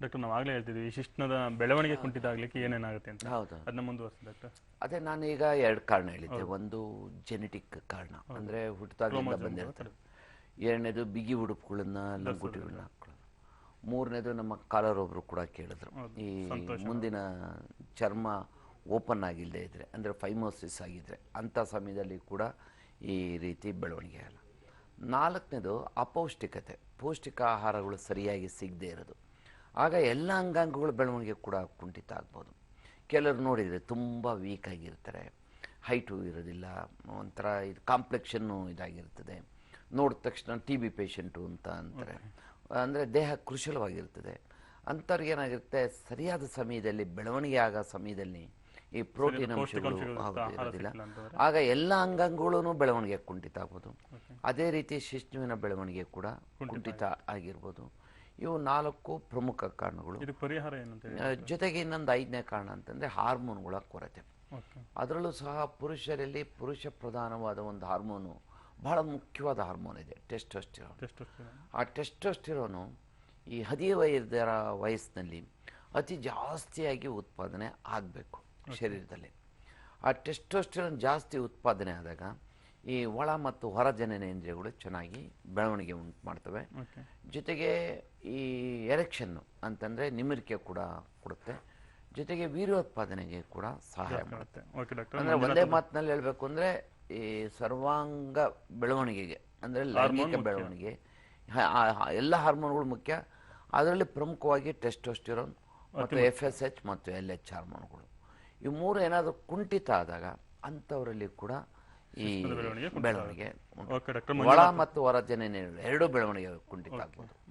Doctor ನಾವು ಆಗಲೇ ಹೇಳ್ತಿದ್ವಿ ಶಿಶ್ನದ ಬೆಳವಣಿಗೆ ಕುಂಠಿತಾಗಲಿಕ್ಕೆ ಏನೇನಾಗುತ್ತೆ ಅಂತ. ಹೌದು ಅದನ್ನ ಮುಂದುವರ್ಸಿ ಡಾಕ್ಟರ್. ಅದೇ ನಾನು ಈಗ ಎರಡು ಕಾರಣ ಹೇಳಿದ್ದೆ ಒಂದು ಜೆನೆಟಿಕ್ ಕಾರಣ ಅಂದರೆ ಹುಟ್ಟಿದಾಗಲಿಂದ ಬಂದಿರ್ತಾರೆ ಎರಡನೇದು ಬಿಗಿ ಉಡುಪುಗಳನ್ನ ಲಂಗುಟಿಗಳನ್ನ ಹಾಕೊಳ್ಳೋದು. ಮೂರನೇದು ನಮ್ಮ ಕಾಲರ್ ಒಬ್ರು ಕೂಡ ಕೇಳಿದ್ರು. ಈ ಮುಂದಿನ ಚರ್ಮ ಓಪನ್ ಆಗಿಲ್ಲದೆ ಇದ್ರೆ ಅಂದರೆ ಫೈಮೋಸಿಸ್ ಆಗಿದ್ರೆ ಅಂಥ ಸಮಯದಲ್ಲಿ ಕೂಡ ಈ ರೀತಿ ಬೆಳವಣಿಗೆ ಆಗಲ್ಲ. ನಾಲ್ಕನೇದು ಅಪೌಷ್ಟಿಕತೆ. ಪೌಷ್ಟಿಕ ಆಹಾರಗಳು ಸರಿಯಾಗಿ ಸಿಗದೇ ಇರೋದು. ಆಗ ಎಲ್ಲ ಅಂಗಾಂಗಗಳ ಬೆಳವಣಿಗೆ ಕೂಡ ಕುಂಠಿತ ಆಗ್ಬೋದು. ಕೆಲವರು ನೋಡಿದರೆ ತುಂಬ ವೀಕ್ ಆಗಿರ್ತಾರೆ. ಹೈಟು ಇರೋದಿಲ್ಲ ಒಂಥರ ಇದು ಕಾಂಪ್ಲೆಕ್ಷನ್ನು ಇದಾಗಿರ್ತದೆ. ನೋಡಿದ ತಕ್ಷಣ ಟಿ ಬಿ ಪೇಷಂಟು ಅಂತ ಅಂತಾರೆ. ಅಂದರೆ ದೇಹ ಕೃಶಲವಾಗಿರ್ತದೆ. ಅಂಥವ್ರಿಗೆ ಏನಾಗಿರುತ್ತೆ ಸರಿಯಾದ ಸಮಯದಲ್ಲಿ ಬೆಳವಣಿಗೆ ಆಗೋ ಸಮಯದಲ್ಲಿ ಈ ಪ್ರೋಟೀನ್ ಅಂಶಗಳು ಇರೋದಿಲ್ಲ. ಆಗ ಎಲ್ಲ ಅಂಗಾಂಗಗಳೂ ಬೆಳವಣಿಗೆ ಕುಂಠಿತ ಆಗ್ಬೋದು. ಅದೇ ರೀತಿ ಶಿಶುವಿನ ಬೆಳವಣಿಗೆ ಕೂಡ ಕುಂಠಿತ ಆಗಿರ್ಬೋದು. ಇವು ನಾಲ್ಕು ಪ್ರಮುಖ ಕಾರಣಗಳು. ಪರಿಹಾರ ಜೊತೆಗೆ ಇನ್ನೊಂದು ಐದನೇ ಕಾರಣ ಅಂತಂದರೆ ಹಾರ್ಮೋನ್ಗಳ ಕೊರತೆ. ಅದರಲ್ಲೂ ಸಹ ಪುರುಷರಲ್ಲಿ ಪುರುಷ ಪ್ರಧಾನವಾದ ಒಂದು ಹಾರ್ಮೋನು ಬಹಳ ಮುಖ್ಯವಾದ ಹಾರ್ಮೋನ್ ಇದೆ ಟೆಸ್ಟೋಸ್ಟಿರೋನ್. ಟೆಸ್ಟ್ ಆ ಟೆಸ್ಟೋಸ್ಟಿರೋನು ಈ ಹದಿವೈದರ ವಯಸ್ಸಿನಲ್ಲಿ ಅತಿ ಜಾಸ್ತಿಯಾಗಿ ಉತ್ಪಾದನೆ ಆಗಬೇಕು ಶರೀರದಲ್ಲಿ. ಆ ಟೆಸ್ಟೋಸ್ಟಿರೋನ್ ಜಾಸ್ತಿ ಉತ್ಪಾದನೆ ಆದಾಗ ಈ ಒಳ ಮತ್ತು ಹೊರ ಜನನೇಂದ್ರಿಯಗಳು ಚೆನ್ನಾಗಿ ಬೆಳವಣಿಗೆ ಉಂಟು ಮಾಡ್ತವೆ. ಜೊತೆಗೆ ಈ ಎರೆಕ್ಷನ್ನು ಅಂತಂದರೆ ನಿಮಿರಿಕೆ ಕೂಡ ಕೊಡುತ್ತೆ. ಜೊತೆಗೆ ವೀರ್ಯೋತ್ಪಾದನೆಗೆ ಕೂಡ ಸಹಾಯ ಮಾಡುತ್ತೆ. ಅಂದರೆ ಒಂದೇ ಮಾತಿನಲ್ಲಿ ಹೇಳಬೇಕು ಅಂದರೆ ಈ ಸರ್ವಾಂಗ ಬೆಳವಣಿಗೆಗೆ ಅಂದರೆ ಲೈಂಗಿಕ ಬೆಳವಣಿಗೆ. ಎಲ್ಲ ಹಾರ್ಮೋನ್ಗಳು ಮುಖ್ಯ. ಅದರಲ್ಲಿ ಪ್ರಮುಖವಾಗಿ ಟೆಸ್ಟೋಸ್ಟಿರೋನ್ ಮತ್ತು ಎಫ್ ಎಸ್ ಎಚ್ ಮತ್ತು ಎಲ್ ಎಚ್ ಹಾರ್ಮೋನ್ಗಳು. ಈ ಮೂರು ಏನಾದರೂ ಕುಂಠಿತ ಆದಾಗ ಅಂಥವರಲ್ಲಿ ಕೂಡ ಈ ಬೆಳವಣಿಗೆ ಒಳ ಮತ್ತು ಹೊರ ಜನ ಎರಡೂ ಬೆಳವಣಿಗೆ ಕುಂಠಿತ ಆಗ್ಬೋದು